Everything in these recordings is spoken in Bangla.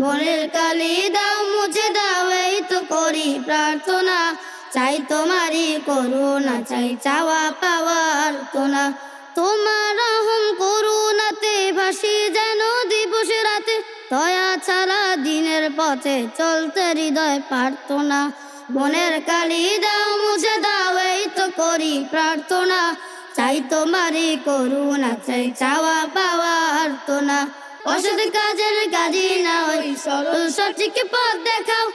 মনের কালি দাও, মুছে দাও, এই তো করি প্রার্থনা। চাই তোমারই করুণা, চাই চাওয়া পাওয়ার তোনা তোমার রহম করুণাতে ভাসি যেন দিবস রাতে। দয়া ছাড়া দিনের পথে চলতে হৃদয় পারত না মনের কালি দাও, মুছে দাও, এই তো করি প্রার্থনা। চাই তোমারই করুণা, চাই চাওয়া পাওয়ার তোনা অসৎ কাজের কাজী না ওই সরল সঠিক পথ দেখাও।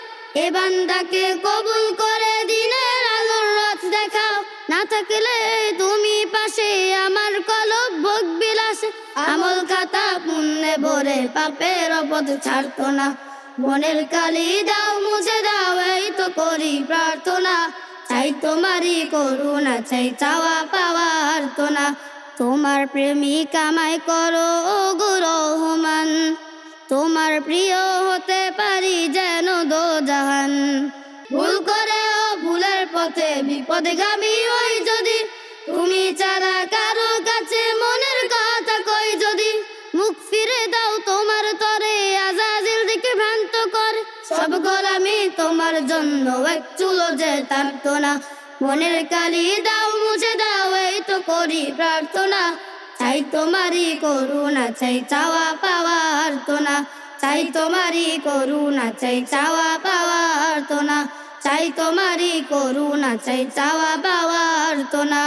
এ বান্দাকে কবুল করে দিনের আলোর রথ দেখাও। না থাকলে তুমি পাশে আমার কলব ভোগ বিলাসে আমল খাতা পুণ্যে ভরে পাপের পথ ছাড়তো না। মনের কালি দাও, মুছে দাও, এই তো করি প্রার্থনা। চাই তোমারই করুণা, চাই চাওয়া পাওয়ার তোনা তোমার প্রেমিক আমায় করো গো রহমান তোমার প্রিয় হতে পারি যেন দো জাহান। ভুল করে ও ভুলের পথে বিপদে বিপদগামী হই যদি। তুমি ছাড়া কারও কাছে মনের কথা কই যদি। মুখ ফিরে দাও তোমার তরে, আজাজিল দিকে ভ্রান্ত কর। সব গোলামি তোমার জন্য এক চুলো যে থাকতো না। মনের কালি দাও, মুছে দাও, এই তো করি প্রার্থনা। চাই তোমারই করুণা, চাই চাওয়া পাওয়ার তোনা। চাই তোমারই করুণা, চাই চাওয়া পাওয়ার তোনা। চাই তোমারই করুণা, চাই চাওয়া পাওয়ার তোনা।